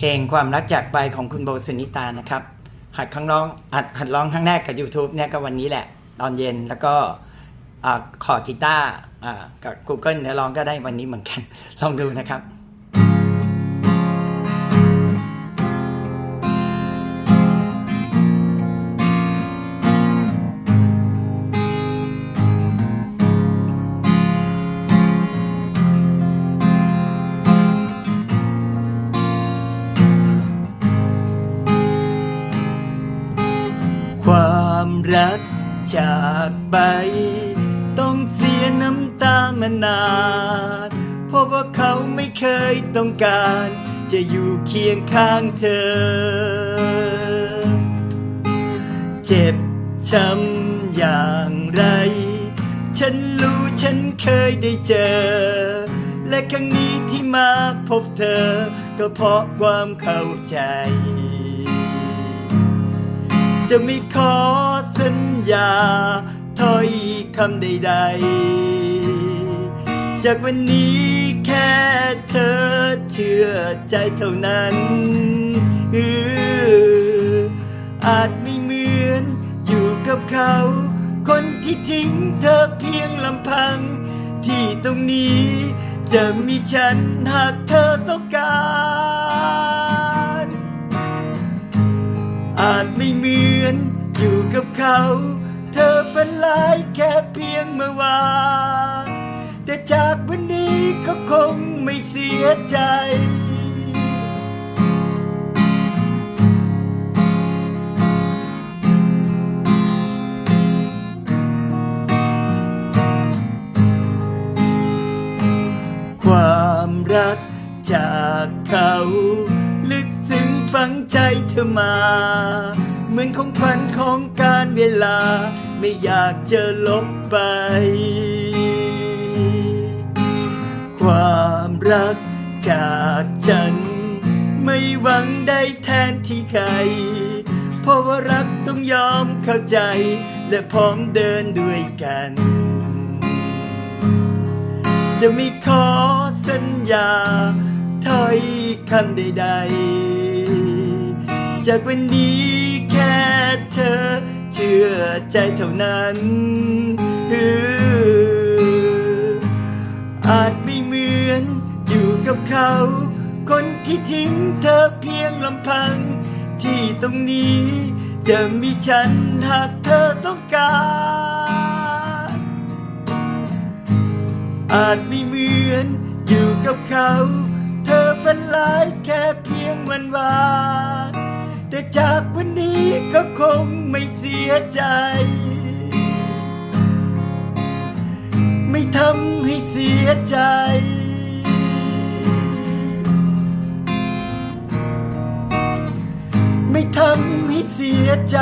เพลงความรักจากไปของคุณโบสุนิตานะครับ หัดครั้งร้องหัดหัดร้องครั้งแรกกับ YouTube เนี่ยก็วันนี้แหละ ตอนเย็นแล้วก็อขอกีตาร์กับ Google เนื้อร้องก็ได้วันนี้เหมือนกัน ลองดูนะครับ ความรักจากไป ต้องเสียน้ำตามานานเพราะว่าเขาไม่เคยต้องการ จะอยู่เคียงข้างเธอ เจ็บช้ำอย่างไร ฉันรู้ฉันเคยได้เจอ และครั้งนี้ที่มาพบเธอ ก็เพราะความเข้าใจ จะไม่ขอสัญญาถ้อยคำใดๆ จากวันนี้แค่เธอเชื่อใจเท่านั้นอออาจไม่เหมือนอยู่กับเขา คนที่ทิ้งเธอเพียงลำพัง ที่ตรงนี้จะมีฉันหากเธอต้องการ เหมือนอยู่กับเขา เธอฝันร้ายแค่เพียงเมื่อวานแต่จากวันนี้ก็คงไม่เสียใจความรักจากเขา ลึกซึ้งฝังใจเธอมา เหมือนของขวัญของการเวลา ไม่อยากจะลบไป ความรักจากฉัน ไม่หวังได้แทนที่ใคร เพราะว่ารักต้องยอมเข้าใจ และพร้อมเดินด้วยกัน จะไม่ขอสัญญาถ้อยคำใด ๆ จากวันนี้แค่เธอ เชื่อใจเท่านั้นอาจไม่เหมือนอยู่กับเขา คนที่ทิ้งเธอเพียงลำพัง ที่ตรงนี้จะมีฉันหากเธอต้องการ อาจไม่เหมือนอยู่กับเขา เธอฝันร้ายแค่เพียงวันวาน แต่จากวันนี้ก็คงไม่เสียใจ ไม่ทำให้เสียใจไม่ทำให้เสียใจ